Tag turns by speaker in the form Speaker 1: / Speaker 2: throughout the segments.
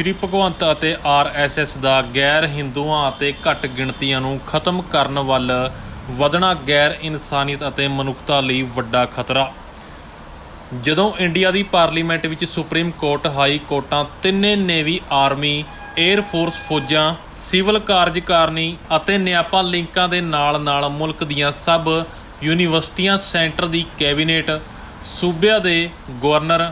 Speaker 1: ਸ਼੍ਰੀ ਭਗਵੰਤ ਅਤੇ ਆਰਐਸਐਸ ਦਾ ਗੈਰ ਹਿੰਦੂਆਂ ਅਤੇ ਘੱਟ ਗਿਣਤੀਆਂ ਨੂੰ ਖਤਮ ਕਰਨ ਵੱਲ ਵਧਣਾ ਗੈਰ ਇਨਸਾਨੀਅਤ ਅਤੇ ਮਨੁੱਖਤਾ ਲਈ ਵੱਡਾ ਖਤਰਾ। ਜਦੋਂ ਇੰਡੀਆ ਦੀ ਪਾਰਲੀਮੈਂਟ ਵਿੱਚ ਸੁਪਰੀਮ ਕੋਰਟ, ਹਾਈ ਕੋਰਟਾਂ, ਤਿੰਨੇ ਨੇਵੀ ਆਰਮੀ 에ਅਰ ਫੋਰਸ ਫੌਜਾਂ, ਸਿਵਲ ਕਾਰਜਕਾਰਨੀ ਅਤੇ ਨਿਆਪਾ ਲਿੰਕਾਂ ਦੇ ਨਾਲ-ਨਾਲ ਮੁਲਕ ਦੀਆਂ ਸਭ ਯੂਨੀਵਰਸਿਟੀਆਂ ਸੈਂਟਰ ਦੀ ਕੈਬਨਿਟ, ਸੂਬਿਆਂ ਦੇ ਗਵਰਨਰ,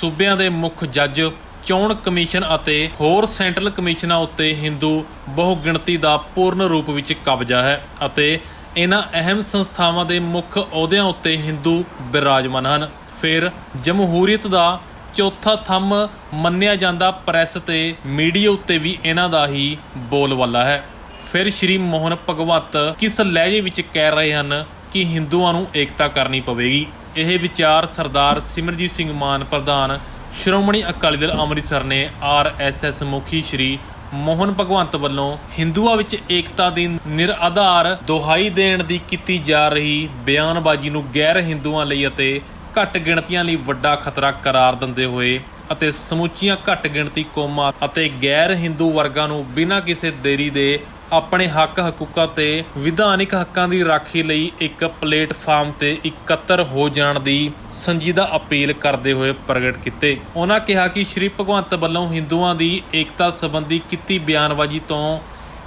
Speaker 1: ਸੂਬਿਆਂ ਦੇ ਮੁੱਖ ਜੱਜ ਚੋਣ ਕਮਿਸ਼ਨ ਅਤੇ ਹੋਰ ਸੈਂਟਰਲ ਕਮਿਸ਼ਨਾਂ ਉੱਤੇ ਹਿੰਦੂ ਬਹੁਗਿਣਤੀ ਦਾ ਪੂਰਨ ਰੂਪ ਵਿੱਚ ਕਬਜ਼ਾ ਹੈ ਅਤੇ ਇਹਨਾਂ ਅਹਿਮ ਸੰਸਥਾਵਾਂ ਦੇ ਮੁੱਖ ਅਹੁਦਿਆਂ ਉੱਤੇ ਹਿੰਦੂ ਬਿਰਾਜਮਾਨ ਹਨ। ਫਿਰ ਜਮਹੂਰੀਅਤ ਦਾ ਚੌਥਾ ਥੰਮ ਮੰਨਿਆ ਜਾਂਦਾ ਪ੍ਰੈਸ ਤੇ ਮੀਡੀਆ ਉੱਤੇ ਵੀ ਇਹਨਾਂ ਦਾ ਹੀ ਬੋਲਬਾਲਾ ਹੈ। ਫਿਰ ਸ਼੍ਰੀ ਮੋਹਨ ਭਗਵਤ ਕਿਸ ਲਹਿਜੇ ਵਿੱਚ ਕਹਿ ਰਹੇ ਹਨ ਕਿ ਹਿੰਦੂਆਂ ਨੂੰ ਏਕਤਾ ਕਰਨੀ ਪਵੇਗੀ? ਇਹ ਵਿਚਾਰ ਸਰਦਾਰ ਸਿਮਰਜੀਤ ਸਿੰਘ ਮਾਨ, ਪ੍ਰਧਾਨ ਸ਼੍ਰੋਮਣੀ ਅਕਾਲੀ ਦਲ ਅੰਮ੍ਰਿਤਸਰ ਨੇ ਆਰਐਸਐਸ ਮੁਖੀ ਸ਼੍ਰੀ ਮੋਹਨ ਭਗਵੰਤ ਵੱਲੋਂ ਹਿੰਦੂਆਂ ਵਿੱਚ ਏਕਤਾ ਦੀ ਨਿਰਆਧਾਰ ਦੁਹਾਈ ਦੇਣ ਦੀ ਕੀਤੀ ਜਾ ਰਹੀ ਬਿਆਨਬਾਜ਼ੀ ਨੂੰ ਗੈਰ ਹਿੰਦੂਆਂ ਲਈ ਅਤੇ ਘੱਟ ਗਿਣਤੀਆਂ ਲਈ ਵੱਡਾ ਖਤਰਾ ਕਰਾਰ ਦਿੰਦੇ ਹੋਏ ਅਤੇ ਸਮੁੱਚੀਆਂ ਘੱਟ ਗਿਣਤੀ ਕੌਮਾਂ ਅਤੇ ਗੈਰ ਹਿੰਦੂ ਵਰਗਾਂ ਨੂੰ ਬਿਨਾਂ ਕਿਸੇ ਦੇਰੀ ਦੇ ਆਪਣੇ ਹੱਕ ਹਕੂਕਾਂ ਤੇ ਵਿਧਾਨਿਕ ਹੱਕਾਂ ਦੀ ਰਾਖੀ ਲਈ ਇੱਕ ਪਲੇਟਫਾਰਮ ਤੇ ਇਕੱਤਰ ਹੋ ਜਾਣ ਦੀ ਸੰਜੀਦਾ ਅਪੀਲ ਕਰਦੇ ਹੋਏ ਪ੍ਰਗਟ ਕੀਤੇ। ਉਹਨਾਂ ਕਿਹਾ ਕਿ ਸ਼੍ਰੀ ਭਗਵੰਤ ਵੱਲੋਂ ਹਿੰਦੂਆਂ ਦੀ ਏਕਤਾ ਸੰਬੰਧੀ ਕੀਤੀ ਬਿਆਨਬਾਜ਼ੀ ਤੋਂ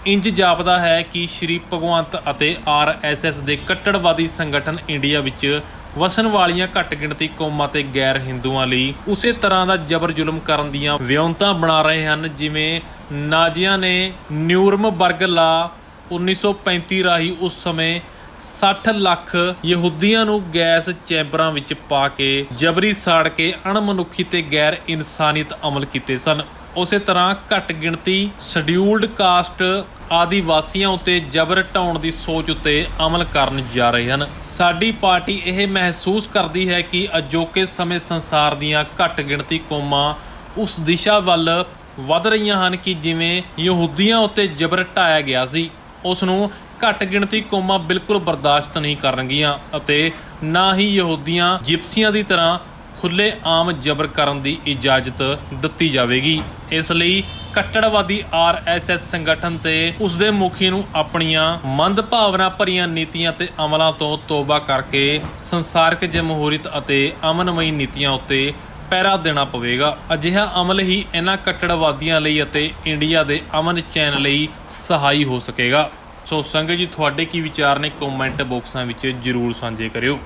Speaker 1: ਇੰਜ ਜਾਪਦਾ ਹੈ ਕਿ ਸ਼੍ਰੀ ਭਗਵੰਤ ਅਤੇ ਆਰਐਸਐਸ ਦੇ ਕੱਟੜਵਾਦੀ ਸੰਗਠਨ ਇੰਡੀਆ ਵਿੱਚ ਵਸਣ ਵਾਲੀਆਂ ਘੱਟ ਗਿਣਤੀ ਕੌਮਾਂ ਤੇ ਗੈਰ ਹਿੰਦੂਆਂ ਲਈ ਉਸੇ ਤਰ੍ਹਾਂ ਦਾ ਜ਼ਬਰ ਜ਼ੁਲਮ ਕਰਨ ਦੀਆਂ ਵਿਉਂਤਾਂ ਬਣਾ ਰਹੇ ਹਨ, ਜਿਵੇਂ ਨਾਜ਼ੀਆਂ ਨੇ ਨਿਊਰਮਬਰਗ ਲਾ 1935 ਰਾਹੀਂ ਉਸ ਸਮੇਂ 60 ਲੱਖ ਯਹੂਦੀਆਂ ਨੂੰ ਗੈਸ ਚੈਂਬਰਾਂ ਵਿੱਚ ਪਾ ਕੇ ਜਬਰੀ ਸਾੜ ਕੇ ਅਣਮਨੁੱਖੀ ਤੇ ਗੈਰ ਇਨਸਾਨੀਅਤ ਅਮਲ ਕੀਤੇ ਸਨ। ਉਸੇ ਤਰ੍ਹਾਂ ਘੱਟ ਗਿਣਤੀ ਸ਼ਡਿਊਲਡ ਕਾਸਟ ਆਦੀਵਾਸੀਆਂ ਉੱਤੇ ਜਬਰ ਢਾਉਣ ਦੀ ਸੋਚ ਉੱਤੇ ਅਮਲ ਕਰਨ ਜਾ ਰਹੇ ਹਨ। ਸਾਡੀ ਪਾਰਟੀ ਇਹ ਮਹਿਸੂਸ ਕਰਦੀ ਹੈ ਕਿ ਅਜੋਕੇ ਸਮੇਂ ਸੰਸਾਰ ਦੀਆਂ ਘੱਟ ਗਿਣਤੀ ਕੌਮਾਂ ਉਸ ਦਿਸ਼ਾ ਵੱਲ ਵੱਧ ਰਹੀਆਂ ਹਨ ਕਿ ਜਿਵੇਂ ਯਹੂਦੀਆਂ ਉੱਤੇ ਜਬਰ ਢਾਇਆ ਗਿਆ ਸੀ। ਉਸ ਨੂੰ ਘੱਟ ਗਿਣਤੀ ਕੌਮਾਂ ਬਿਲਕੁਲ ਬਰਦਾਸ਼ਤ ਨਹੀਂ ਕਰਨਗੀਆਂ ਅਤੇ ਨਾ ਹੀ ਯਹੂਦੀਆਂ ਜਿਪਸੀਆਂ ਦੀ ਤਰ੍ਹਾਂ ਖੁੱਲੇ ਆਮ ਜਬਰ ਕਰਨ ਦੀ ਇਜਾਜ਼ਤ ਦਿੱਤੀ ਜਾਵੇਗੀ। ਇਸ ਲਈ ਕੱਟੜਵਾਦੀ ਆਰਐਸਐਸ ਸੰਗਠਨ ਤੇ ਉਸ ਦੇ ਮੁਖੀ ਨੂੰ ਆਪਣੀਆਂ ਮੰਦਭਾਵਨਾ ਭਰੀਆਂ ਨੀਤੀਆਂ ਤੇ ਅਮਲਾਂ ਤੋਂ ਤੋਬਾ ਕਰਕੇ ਸੰਸਾਰਕ ਜਮਹੂਰੀਅਤ ਅਤੇ ਅਮਨਮਈ ਨੀਤੀਆਂ ਉੱਤੇ ਪਹਿਰਾ ਦੇਣਾ ਪਵੇਗਾ। ਅਜਿਹਾ ਅਮਲ ਹੀ ਇਹਨਾਂ ਕੱਟੜਵਾਦੀਆਂ ਲਈ ਅਤੇ ਇੰਡੀਆ ਦੇ ਅਮਨ ਚੈਨ ਲਈ ਸਹਾਈ ਹੋ ਸਕੇਗਾ। ਸੋ ਸੰਗਤ ਜੀ ਤੁਹਾਡੇ ਕੀ ਵਿਚਾਰ ਨੇ? ਕਮੈਂਟ ਬਾਕਸਾਂ ਵਿੱਚ ਜਰੂਰ ਸਾਂਝੇ ਕਰਿਓ।